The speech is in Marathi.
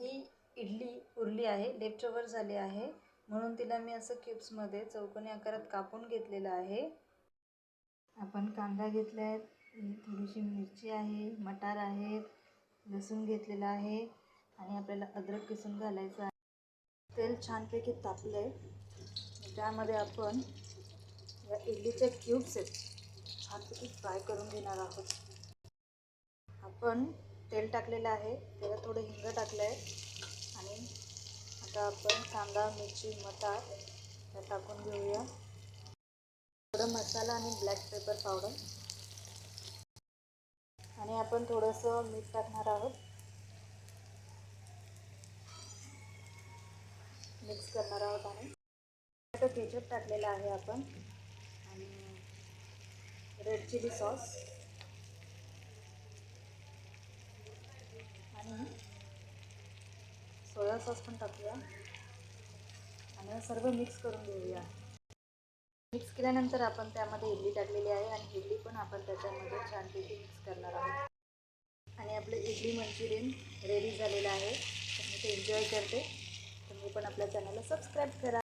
ही इडली उरली आहे लेफ्ट ओव्हर झाली आहे. म्हणून तिला मी असं क्यूब्समध्ये चौकोनी आकारात कापून घेतलेलं आहे. आपण कांदा घेतला आहे थोडीशी मिरची आहे मटार आहेत लसूण घेतलेला आहे आणि आपल्याला अद्रक किसून घालायचं आहे. तेल छानपैकी तापलं आहे त्यामध्ये आपण या इडलीचे क्यूब्स आहेत छानपैकी फ्राय करून घेणार आहोत. आपण तेल टाकलेलं आहे. त्याला थोडं हिंग टाकलं आहे आणि आता आपण कांदा मिरची मटार त्या टाकून घेऊया. थोडं मसाला आणि ब्लॅक पेपर पावडर आणि आपण थोडंसं मीठ टाकणार आहोत. मिक्स करणार आहोत आणि आता केचप टाकलेला आहे आपण. आणि रेड चिली सॉस आणि सोया सॉस पण टाकूया. आणि सर्व मिक्स करून घेऊया. मिक्स केल्यानंतर आपण त्यामध्ये इडली टाकलेली आहे आणि इडली पण आपण त्याच्यामध्ये छानपैकी मिक्स करणार आहोत. आणि आपलं इडली मंचुरियन रेडी झालेलं आहे. तर मी ते एन्जॉय करते. तुम्ही पण आपल्या चॅनलला सबस्क्राईब करा.